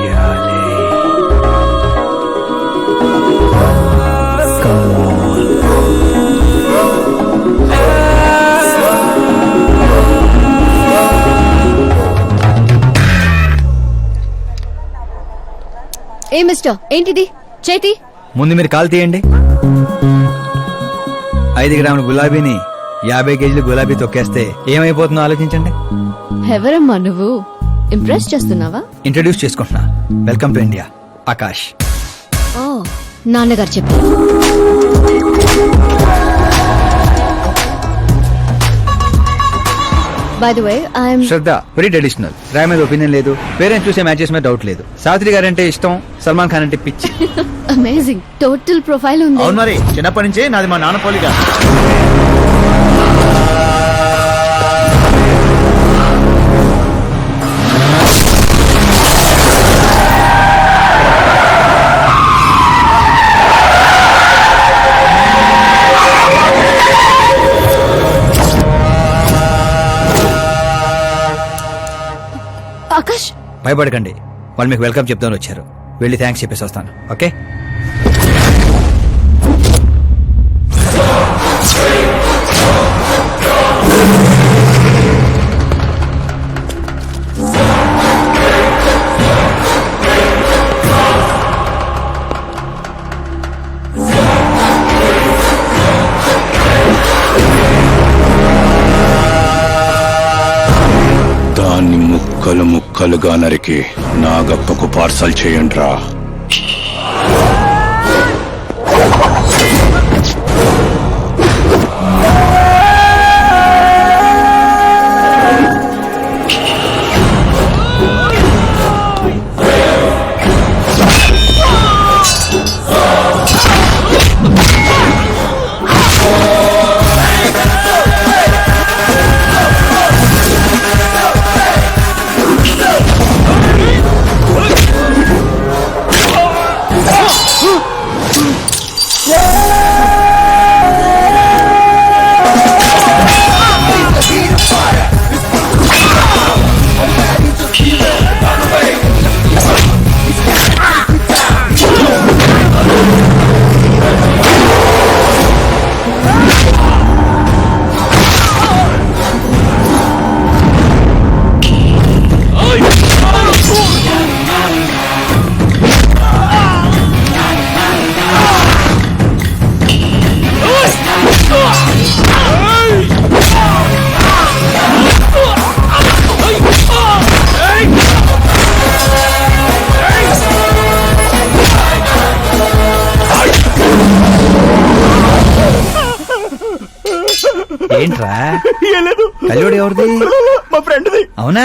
చెయ్యాలి. ఏ మిస్టర్ ఏంటిది? చేతి? ముందు మీరు కాల్ తీయండి. ఐదు గ్రాముల గులాబీని యాభై కేజీలు గులాబీ తొక్కేస్తే ఏమైపోతుందో ఆలోచించండి. ఎవరమ్మా నువ్వు? ఇంప్రెస్ చేస్తున్నావా? ఇంట్రడ్యూస్ చేసుకుంటున్నా. వెల్కమ్ టు ఇండియా ఆకాష్ ఓ నాన్నగారు చెప్పారు. By the way I'm Shraddha very traditional Roy మీద ఒపీనియన్ లేదు పేరెంట్స్ చూసే మ్యాచెస్ మీద డౌట్ లేదు. సావిత్రి గారు అంటే ఇష్టం సల్మాన్ ఖాన్ అంటే పిచ్చి. అమేజింగ్ టోటల్ ప్రొఫైల్ ఉంది. అవును మరి చిన్నప్పటి నుంచే నాది మా నాన్న పోలిక. భయపడకండి. వాళ్ళు మీకు వెల్కమ్ చెప్తాను వచ్చారు. వెళ్ళి థ్యాంక్స్ చెప్పేసి వస్తాను. ఓకే? ముక్కలు ముక్కలుగా నరికి నాగప్పకు పార్సల్ చేయండి ఏంట్రా? కల్లుడు ఎవరిది? మా ఫ్రెండ్ది. అవునా?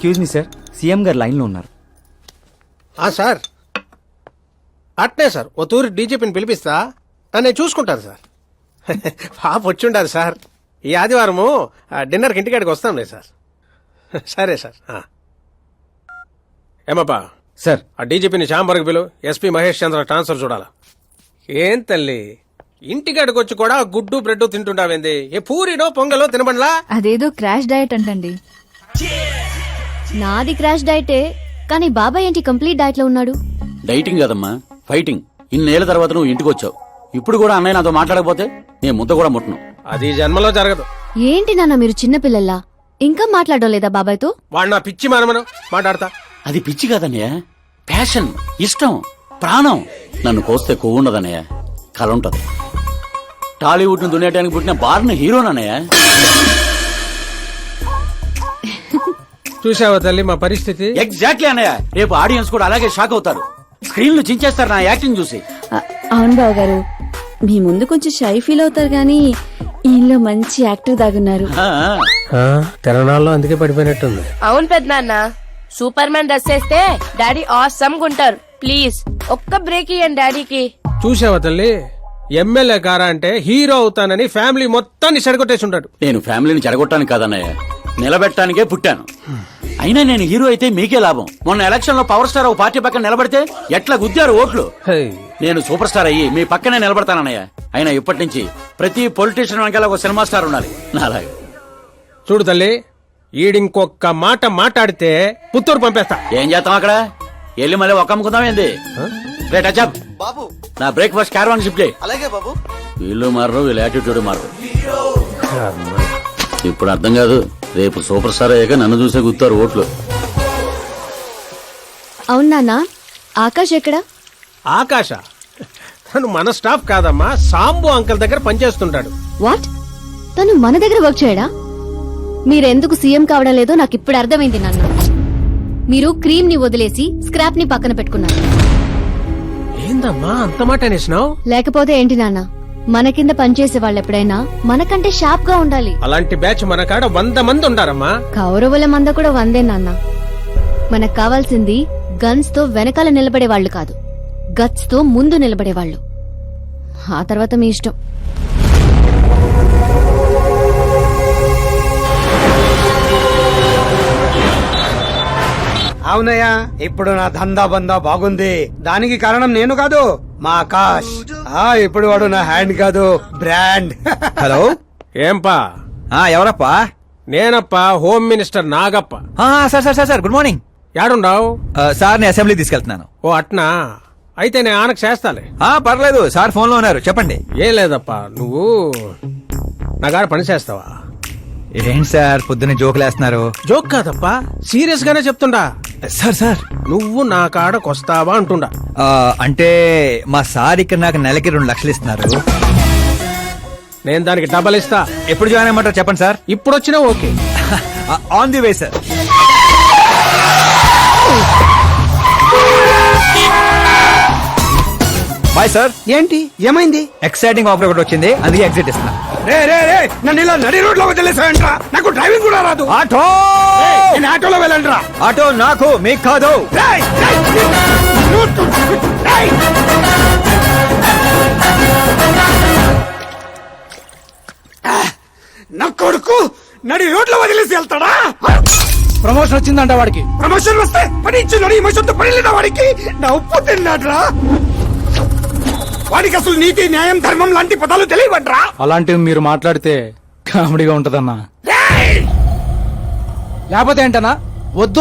ఎక్స్క్యూజ్ మీ సార్ సీఎం గారు లైన్లో ఉన్నారు. ఆ సార్. అట్నే సార్. ఓ తూరి డీజీపీని పిలిపిస్తా. ఆ, నేను చూసుకుంటాను సార్. పాప వచ్చిండారు సార్. ఈ ఆదివారము ఆ, డిన్నర్కి ఇంటికాడికి వస్తాంలే సార్. సరే సార్. ఆ. ఏమప్పా సార్ ఆ డీజీపీని చాంబర్కి పిలు. ఎస్పీ మహేష్ చంద్ర ట్రాన్స్ఫర్ చూడాలా? ఏం తల్లి? ఇంటికాడికి వచ్చి కూడా గుడ్డు బ్రెడ్ తింటుంటావేంది? ఏ పూరినో పొంగలో తినబండ్లా అదేదో క్రాష్ డయట్ అంటండి. నాది క్రాష్ డైటే కానీ బాబాయ్ ఏంటి కంప్లీట్ డైట్లో ఉన్నాడు? డైటింగ్ కదమ్మా ఫైటింగ్. ఇన్నేళ్ళ తర్వాత నువ్వు ఇంటికి వచ్చావు ఇప్పుడు కూడా అన్నయ్య నాతో మాట్లాడకపోతే నేను ముద్ద కూడా ముట్టను. అది జన్మలో జరగదు. ఏంటి నాన్న మీరు చిన్నపిల్లల్లా ఇంకా మాట్లాడడం లేదా బాబాయ్తో? వాడు నా పిచ్చి మనమను. మాట్లాడతా. అది పిచ్చి కాదన్నయ్య. ప్యాషన్ ఇష్టం ప్రాణం. నన్ను కోస్తే కొవ్వు ఉండదన్నయ్య. కల ఉంటది. టాలీవుడ్ను దున్నేయడానికి పుట్టిన బార్న హీరోనన్నయ్య. చూసావా తల్లి మా పరిస్థితి? ఎగ్జాక్ట్లీ అన్నయ్య. రేపు ఆడియన్స్ కూడా అలాగే షాక్ అవుతారు. స్క్రీన్లు చించేస్తారు నా యాక్టింగ్ చూసి. అవును బావ గారు మీ ముందు కొంచెం షై ఫీల్ అవుతారు కానీ ఈయనలో మంచి యాక్టర్ దాగున్నారు. ఆ, తెలంగాణలో అందుకే పడిపోయినట్టుంది. అవును పెద్దనాన్న. సూపర్ మ్యాన్ డ్రెస్ వేస్తే డాడీ ఆసమ్ గుంటారు ప్లీజ్ ఒక్క బ్రేక్ ఇయ్యండి డాడీకి. చూసావా తల్లి? ఎమ్మెల్యే కారా అంటే హీరో అవుతానని ఫ్యామిలీ మొత్తాన్ని చెడగొట్టేసి ఉంటాడు. నేను ఫ్యామిలీని చెడగొట్టడానికి కాదన్నయ్య. నిలబెట్టడానికే పుట్టాను. అయినా నేను హీరో అయితే మీకే లాభం. మొన్న ఎలక్షన్లో పవర్ స్టార్ ఒక పార్టీ పక్కన నిలబడితే ఎట్లా గుద్దారు ఓట్లు? నేను సూపర్ స్టార్ అయ్యి మీ పక్కనే నిలబడతానన్నయ్య. అయినా ఇప్పటి నుంచి ప్రతి పొలిటీషియన్ వెనకాల ఒక సినిమా స్టార్ ఉండాలి. నాలాగా. చూడు తల్లి ఈడింకొక్క మాట మాట్లాడితే పుత్తూరు పంపేస్తా. ఏం చేస్తాం అక్కడ? వెళ్ళి మళ్ళీ ఒక అమ్ముకుందాం ఏంది? రేట్ బాబు. నా బ్రేక్ఫాస్ట్ క్యారవాన్ షిఫ్ట్ చేయి. అలాగే బాబు. వీళ్ళు మారరు వీళ్ళ యాటిట్యూడ్ మారరు. ఇప్పుడు అర్థం కాదు. రేపు సూపర్ స్టార్ అయ్యాక నన్ను చూసే గుర్తారు ఓట్లు. అవును నాన్న ఆకాష్ ఎక్కడా? ఆకాశ తను మన స్టాఫ్ కాదమ్మా సాంబు అంకల్ దగ్గర పనిచేస్తుంటాడు. వాట్? తను మన దగ్గర వర్క్ చేయడా? మీరెందుకు సీఎం కావడం లేదో నాకు ఇప్పుడు అర్థమైంది నాన్న. మీరు క్రీమ్ని వదిలేసి స్క్రాప్ని పక్కన పెట్టుకున్నారు. ఏందమ్మా అంత మాట అనేసినావు? లేకపోతే ఏంటి నాన్న? మన కింద పనిచేసే వాళ్ళు ఎప్పుడైనా మనకంటే షార్ప్గా ఉండాలి. అలాంటి బ్యాచ్ మన కాడ వంద మంది ఉండారమ్మా. కౌరవుల మంద కూడా వందే నాన్న. మనకు కావాల్సింది గన్స్తో వెనకాల నిలబడే వాళ్ళు కాదు. గట్స్తో ముందు నిలబడే వాళ్ళు ఆ తర్వాత మీ ఇష్టం. అవునయ్యా ఇప్పుడు నా దందా బందా బాగుంది. దానికి కారణం నేను కాదు మా ఆకాష్. ఆ ఇప్పుడు వాడు నా హ్యాండ్ కాదు బ్రాండ్. హలో? ఏంపా? ఆ ఎవరప్పా? నేనప్ప హోమ్ మినిస్టర్ నాగప్ప. ఆ, sir sir sir sir good morning. యాడుండావు? ఆ, సార్ని అసెంబ్లీ తీసుకెళ్తున్నాను. ఓ అట్నా? అయితే నేను ఆనకు చేస్తాలే. ఆ పర్లేదు సార్ ఫోన్లో ఉన్నారు చెప్పండి. ఏం లేదప్పా నువ్వు నా గారు పని చేస్తావా? ఏంటి సార్ పొద్దున్న జోకులు వేస్తున్నారు జోక్ కాదప్పా సీరియస్ గానే చెప్తుండా. Sir sir. నువ్వు నా కాడకొస్తావా అంటుండా. ఆ, అంటే మా సార్ ఇక్కడ నాకు నెలకి రెండు లక్షలు ఇస్తున్నారు. నేను దానికి డబల్ ఇస్తా. ఎప్పుడు జాయిన్ అయ్యమంటారు చెప్పండి సార్. ఇప్పుడు వచ్చినా okay on the way sir. Bye sir. ఏంటి? ఏమైంది? ఎక్సైటింగ్ ఆఫర్ ఒకటి వచ్చింది. అందుకే ఎగ్జిట్ ఇస్తున్నా. రే రే రే నన్ను ఇలా నడి రోడ్లో వదిలేసాయంట్రా నాకు డ్రైవింగ్ కూడా రాదు. ఆటో! నేను ఆటోలో వెళ్ళండిరా ఆటో నాకు మీకు కాదు. నా కొడుకు నడి రోడ్లో వదిలేసి వెళ్తాడా? ప్రమోషన్ వచ్చిందంట వాడికి. ప్రమోషన్ వస్తే పని ఇచ్చిన ఇమోషన్తో పని లేదా వాడికి? నా ఉప్పు తిన్నాడ్రా. వాడికి అసలు నీతి న్యాయం ధర్మం లాంటి పదాలు తెలియవడ్రా అలాంటివి మీరు మాట్లాడితే కామెడీగా ఉంటదన్నా. లేకపోతే ఏంటన్నా? వద్దు.